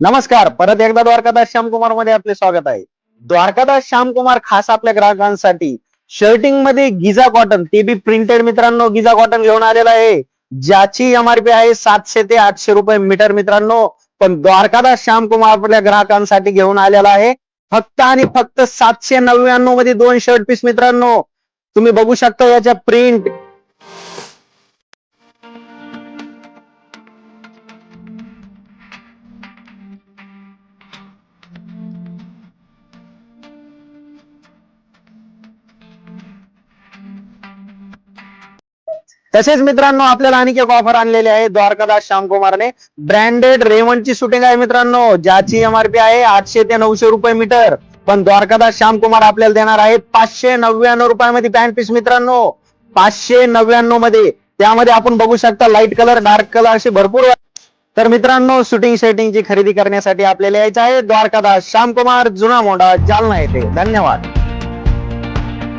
नमस्कार परत एकदा द्वारकादास श्यामकुमारमध्ये आपले स्वागत आहे. द्वारकादास श्यामकुमार खास आपल्या ग्राहकांसाठी शर्टिंगमध्ये गिझा कॉटन ते बी प्रिंटेड मित्रांनो गिझा कॉटन घेऊन आलेला आहे. ज्याची एमआरपी आहे सातशे ते आठशे रुपये मीटर मित्रांनो पण द्वारकादास श्यामकुमार आपल्या ग्राहकांसाठी घेऊन आलेला आहे. फक्त आणि फक्त सातशे नव्याण्णवमध्ये दोन शर्ट पीस मित्रांनो. तुम्ही बघू शकता याच्या प्रिंट तसेच मित्रांनो आपल्याला आणखी एक ऑफर आणलेली आहे द्वारकादास श्यामकुमारने. ब्रँडेड रेवनची शूटिंग आहे मित्रांनो ज्याची एमआरपी आहे आठशे ते नऊशे रुपये मीटर. पण द्वारकादास श्यामकुमार आपल्याला देणार आहे पाचशे नव्याण्णव रुपयामध्ये पॅन्ट पीस मित्रांनो. पाचशे नव्याण्णवमध्ये. त्यामध्ये आपण बघू शकता लाइट कलर डार्क कलर असे भरपूर तर मित्रांनो शूटिंग शेटिंगची खरेदी करण्यासाठी आपल्याला यायचं आहे. द्वारकादास श्यामकुमार जुना मोंडा जालना येथे. धन्यवाद.